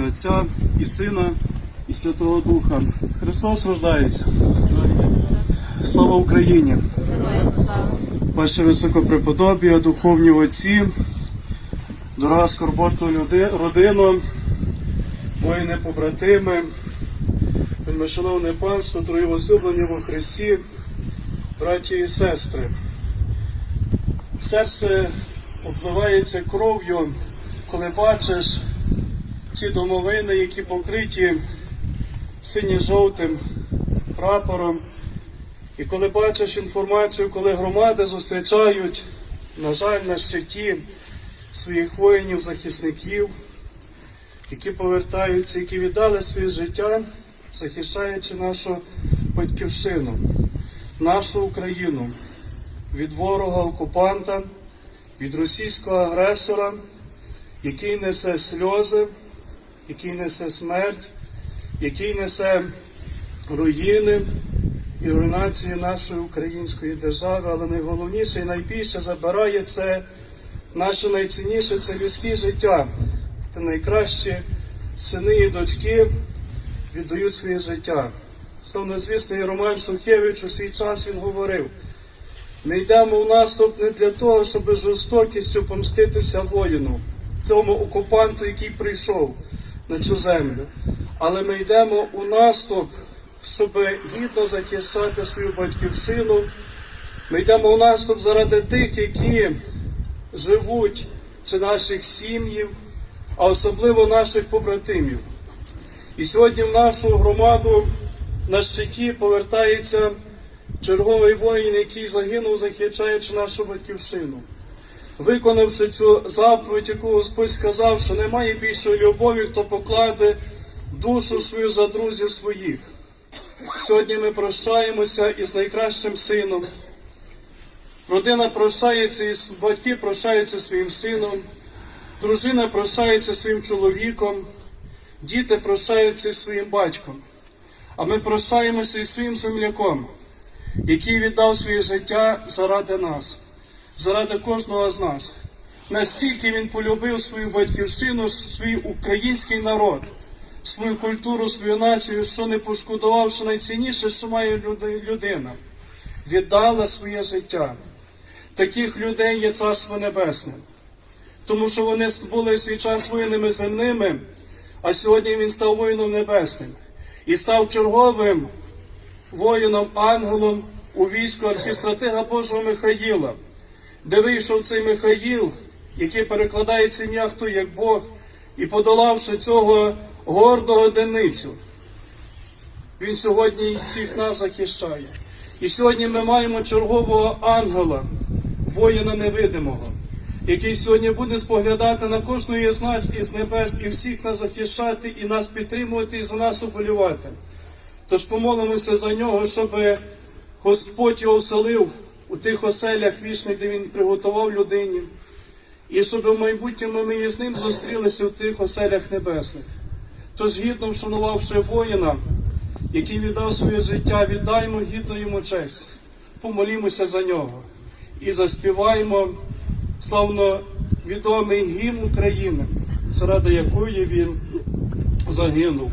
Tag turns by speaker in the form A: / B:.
A: Отця і Сина, і Святого Духа. Христос рождається. Слава Україні! Ваше високопреподобія, духовні отці, дорога скорботна люди, родина, воїни побратими, вельмишановне панство, дорогі возлюблені во Христі, браті і сестри. Серце обливається кров'ю, коли бачиш ці домовини, які покриті синьо-жовтим прапором. І коли бачиш інформацію, коли громади зустрічають, на жаль, на щиті своїх воїнів, захисників, які повертаються, які віддали своє життя, захищаючи нашу батьківщину, нашу Україну від ворога окупанта, від російського агресора, який несе сльози, який несе смерть, який несе руїни і руйнації нашої української держави, але найголовніше і найбільше забирає це наше найцінніше це людське життя. Та найкращі сини і дочки віддають своє життя. Славнозвісний Роман Шухевич у свій час він говорив. Ми йдемо в наступ не для того, щоб жорстокістю помститися воїну, тому окупанту, який прийшов на цю землю. Але ми йдемо у наступ, щоб гідно захищати свою батьківщину. Ми йдемо у наступ заради тих, які живуть чи наших сім'їв, а особливо наших побратимів. І сьогодні в нашу громаду на щиті повертається черговий воїн, який загинув, захищаючи нашу батьківщину. Виконавши цю заповідь, яку Господь сказав, що немає більшої любові, хто покладе душу свою за друзів своїх. Сьогодні ми прощаємося із найкращим сином. Родина прощається, із батьки прощаються своїм сином, дружина прощається своїм чоловіком, діти прощаються із своїм батьком. А ми прощаємося із своїм земляком, який віддав своє життя заради нас, заради кожного з нас. Настільки він полюбив свою батьківщину, свій український народ, свою культуру, свою націю, що не пошкодував, що найцінніше, що має людина, віддала своє життя. Таких людей є Царство Небесне, тому що вони були свій час воїнами земними, а сьогодні він став воїном небесним і став черговим воїном, ангелом у війську архістратига Божого Михаїла, де вийшов цей Михаїл, який перекладається ім'я хто як Бог, і подолавши цього гордого деницю, він сьогодні всіх нас захищає. І сьогодні ми маємо чергового ангела, воїна невидимого, який сьогодні буде споглядати на кожної з нас із небес і всіх нас захищати, і нас підтримувати, і за нас оболювати. Тож помолимося за нього, щоб Господь його вселив у тих оселях вічних, де він приготував людині, і щоб в майбутньому ми із ним зустрілися в тих оселях небесних. Тож гідно вшанувавши воїна, який віддав своє життя, віддаймо гідно йому честь, помолімося за нього і заспіваємо славно відомий гімн України, заради якої він загинув.